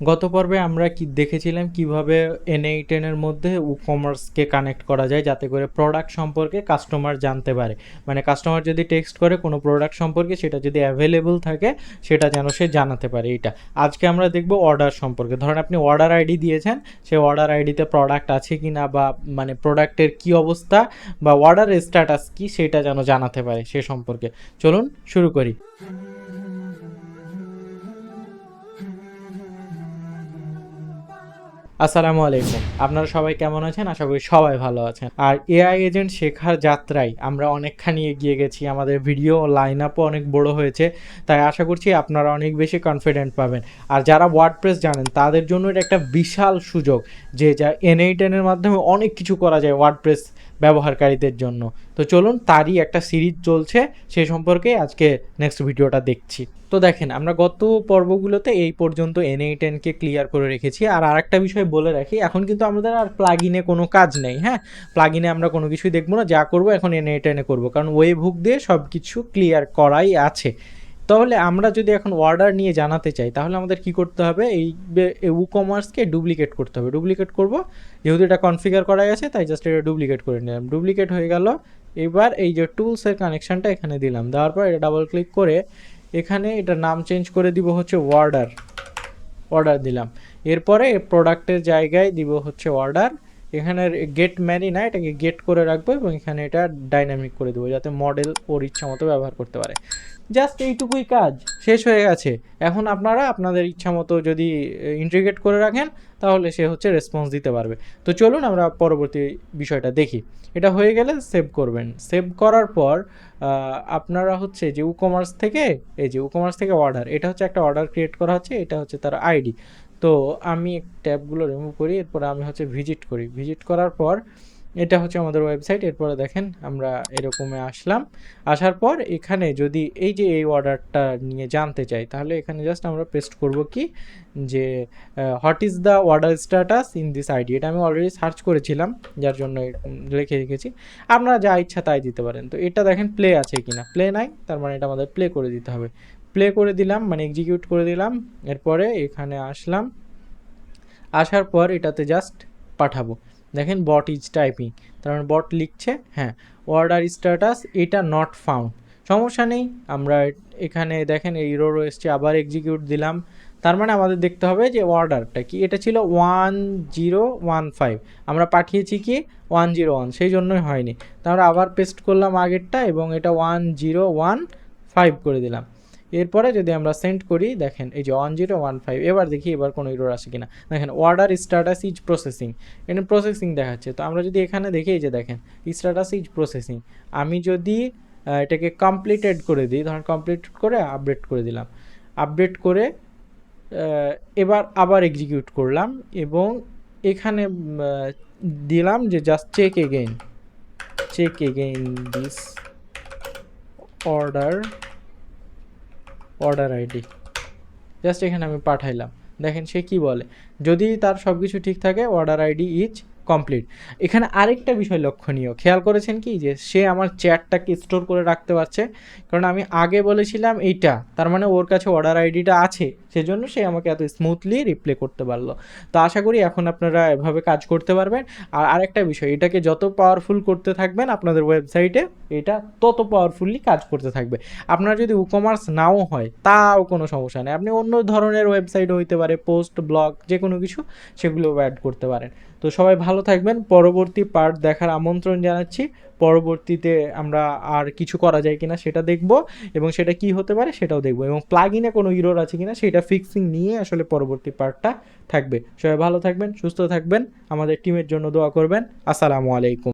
গত পর্বে আমরা কি দেখেছিলাম কীভাবে এন এই টেনের মধ্যে ই কমার্সকে কানেক্ট করা যায় যাতে করে প্রোডাক্ট সম্পর্কে কাস্টমার জানতে পারে। মানে কাস্টমার যদি টেক্সট করে কোনো প্রোডাক্ট সম্পর্কে, সেটা যদি অ্যাভেলেবল থাকে, সেটা যেন সে জানাতে পারে এটা আজকে আমরা দেখব অর্ডার সম্পর্কে। ধরেন আপনি অর্ডার আইডি দিয়েছেন সেই অর্ডার আইডিতে প্রোডাক্ট আছে কি না বা মানে প্রোডাক্টের কি অবস্থা বা অর্ডার স্ট্যাটাস কি সেটা যেন জানাতে পারে সে সম্পর্কে। চলুন শুরু করি। আসসালামু আলাইকুম। আপনারা সবাই কেমন আছেন? আশা করি সবাই ভালো আছেন। আর এআই এজেন্ট শেখার যাত্রায় আমরা অনেকখানি এগিয়ে গেছি। আমাদের ভিডিও লাইন আপও অনেক বড় হয়েছে। তাই আশা করছি আপনারা অনেক বেশি কনফিডেন্ট পাবেন। আর যারা ওয়ার্ডপ্রেস জানেন, তাদের জন্য এটা একটা বিশাল সুযোগ যে, যা এনএইটেনের মাধ্যমে অনেক কিছু করা যায় ওয়ার্ডপ্রেস ব্যবহারকারীদের জন্য। তো চলুন তারই একটা সিরিজ চলছে, সে সম্পর্কে আজকে নেক্সট ভিডিওটা দেখছি। তো দেখেন, আমরা গত পর্বগুলোতে এই পর্যন্ত এন এই টেনকে ক্লিয়ার করে রেখেছি। আর আরেকটা বিষয় বলে রাখি, এখন কিন্তু আমাদের আর প্লাগ ইনে কোনো কাজ নেই হ্যাঁ? প্লাগ ইনে আমরা কোনো কিছুই দেখব না, যা করব এখন এন এই টেনে করব, কারণ ওয়েব হুক দিয়ে সব কিছু ক্লিয়ার করাই আছে। তাহলে আমরা যদি এখন অর্ডার নিয়ে জানাতে চাই, তাহলে আমাদের কি করতে হবে? এই ই কমার্সকে ডুপ্লিকেট করতে হবে। ডুপ্লিকেট করব, যেহেতু এটা কনফিগার করা গেছে তাই জাস্ট এটা ডুপ্লিকেট করে নিলাম। ডুপ্লিকেট হয়ে গেল এবার এই যে টুলসের কানেকশানটা এখানে দিলাম। দেওয়ার পর এটা ডাবল ক্লিক করে এখানে এটা নাম চেঞ্জ করে দিব হচ্ছে অর্ডার অর্ডার দিলাম। এরপরে প্রোডাক্টের জায়গায় দিব হচ্ছে অর্ডার এখানে গেট ম্যানি না, এটাকে গেট করে রাখব এবং এখানে এটা ডাইনামিক করে দেবো যাতে মডেল ওর ইচ্ছা মতো ব্যবহার করতে পারে। জাস্ট এইটুকুই কাজ, শেষ হয়ে গেছে। এখন আপনারা আপনাদের ইচ্ছা মতো যদি ইন্টিগ্রেট করে রাখেন, তাহলে সে হচ্ছে রেসপন্স দিতে পারবে। তো চলুন আমরা পরবর্তী বিষয়টা দেখি। এটা হয়ে গেলে সেভ করবেন। সেভ করার পর আপনারা হচ্ছে যে কমার্স থেকে, এই যে উকমার্স থেকে অর্ডার এটা হচ্ছে একটা অর্ডার ক্রিয়েট করা হচ্ছে, এটা হচ্ছে তার আইডি তো আমি ট্যাবগুলো রিমুভ করি, এরপরে আমি হচ্ছে ভিজিট করি। ভিজিট করার পর এটা হচ্ছে আমাদের ওয়েবসাইট এরপরে দেখেন আমরা এরকমে আসলাম। আসার পর এখানে যদি এই যে এই অর্ডারটা নিয়ে জানতে চাই, তাহলে এখানে জাস্ট আমরা পেস্ট করব কি? যে what is the order status in this ID এটা আমি অলরেডি সার্চ করেছিলাম, যার জন্য লিখে রেখেছি। আপনারা যা ইচ্ছা তাই দিতে পারেন। তো এটা দেখেন প্লে আছে কিনা? প্লে নাই, তার মানে এটা আমাদের প্লে করে দিতে হবে। প্লে করে দিলাম মানে এক্সিকিউট করে দিলাম, এরপরে এখানে আসলাম। আসার পর এটাতে জাস্ট পাঠাবো। দেখেন বট ইজ টাইপিং তার মানে বট লিখছে হ্যাঁ অর্ডার স্ট্যাটাস এটা নট ফাউন্ড সমস্যা নেই, আমরা এখানে দেখেন এই রো এসছে আবার এক্সিকিউট দিলাম। তার মানে আমাদের দেখতে হবে যে অর্ডারটা কি, এটা ছিল ওয়ান জিরো ওয়ান ফাইভ আমরা পাঠিয়েছি কি ওয়ান জিরো ওয়ান সেই জন্যই হয়নি। তারপরে আবার পেস্ট করলাম আগেরটা, এবং এটা ওয়ান জিরো ওয়ান ফাইভ করে দিলাম। এরপরে যদি আমরা সেন্ড করি, দেখেন এই যে ওয়ান জিরো ওয়ান ফাইভ এবার দেখি এবার কোনো ইরোর আসে কিনা। দেখেন অর্ডার স্ট্যাটাস ইজ প্রসেসিং এখানে প্রসেসিং দেখাচ্ছে। তো আমরা যদি এখানে দেখি, এই যে দেখেন স্ট্যাটাস ইজ প্রসেসিং আমি যদি এটাকে কমপ্লিটেড করে দিই, ধরেন কমপ্লিট করে আপডেট করে দিলাম। আপডেট করে এবার আবার এক্সিকিউট করলাম এবং এখানে দিলাম যে just check again check again this order order ID just এখানে আমি পাঠাইলাম। দেখেন সে কি বলে। যদি তার সব কিছু ঠিক থাকে অর্ডার আইডি ইজ কমপ্লিট এখানে আরেকটা বিষয় লক্ষণীয়। খেয়াল করেছেন কি? যে সে আমার চ্যাটটাকে স্টোর করে রাখতে পারছে। কারণ আমি আগে বলেছিলাম এইটা। তার মানে ওর কাছে অর্ডার আইডিটা আছে। সেজন্য সে আমাকে এত স্মুথলি রিপ্লে করতে পারল। তো আশা করি এখন আপনারা এভাবে কাজ করতে পারবেন। আর আরেকটা বিষয়, এটাকে যত পাওয়ারফুল করতে থাকবেন আপনাদের ওয়েবসাইটে এটা তত পাওয়ারফুলি কাজ করতে থাকবে। আপনার যদি কমার্স নাও হয়, তাও কোনো সমস্যা নেই। আপনি অন্য ধরনের ওয়েবসাইট হইতে পারে পোস্ট ব্লগ যে কোনো কিছু, সেগুলো অ্যাড করতে পারেন। তো সবাই ভালো থাকবেন। পরবর্তী পার্ট দেখার আমন্ত্রণ জানাচ্ছি। পরবর্তীতে আমরা আর কিছু করা যায় কিনা সেটা দেখব এবং সেটা কি হতে পারে সেটাও দেখব এবং প্লাগ ইনে কোনো ইরোর আছে কিনা সেটা ফিক্সিং নিয়ে আসলে পরবর্তী পার্টটা থাকবে। সবাই ভালো থাকবেন, সুস্থ থাকবেন। আমাদের টিমের জন্য দোয়া করবেন। আসসালামু আলাইকুম।